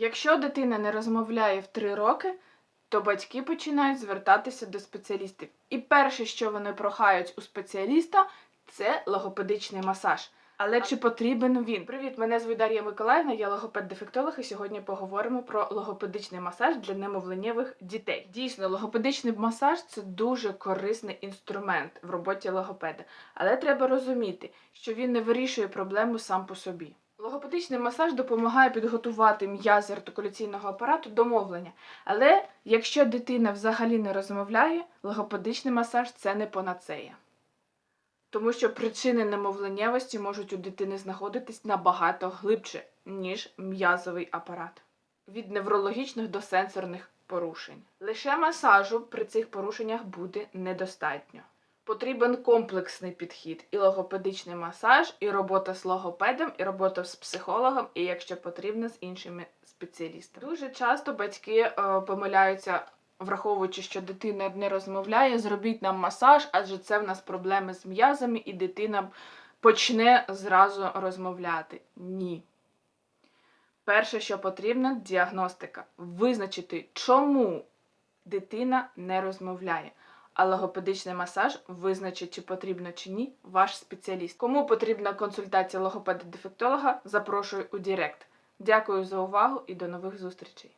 Якщо дитина не розмовляє в 3 роки, то батьки починають звертатися до спеціалістів. І перше, що вони прохають у спеціаліста, це логопедичний масаж. Але чи потрібен він? Привіт, мене звуть Дар'я Миколаївна, я логопед-дефектолог, і сьогодні поговоримо про логопедичний масаж для немовленєвих дітей. Дійсно, логопедичний масаж це дуже корисний інструмент в роботі логопеда, але треба розуміти, що він не вирішує проблему сам по собі. Логопедичний масаж допомагає підготувати м'язи артикуляційного апарату до мовлення. Але якщо дитина взагалі не розмовляє, логопедичний масаж це не панацея. Тому що причини немовленєвості можуть у дитини знаходитись набагато глибше, ніж м'язовий апарат. Від неврологічних до сенсорних порушень. Лише масажу при цих порушеннях буде недостатньо. Потрібен комплексний підхід і логопедичний масаж, і робота з логопедом, і робота з психологом, і якщо потрібно, з іншими спеціалістами. Дуже часто батьки е, помиляються, враховуючи, що дитина не розмовляє, зробіть нам масаж, адже це в нас проблеми з м'язами, і дитина почне зразу розмовляти. Ні. Перше, що потрібно, діагностика. Визначити, чому дитина не розмовляє. А логопедичний масаж визначить, чи потрібно чи ні, ваш спеціаліст. Кому потрібна консультація логопеда-дефектолога, запрошую у Директ. Дякую за увагу і до нових зустрічей!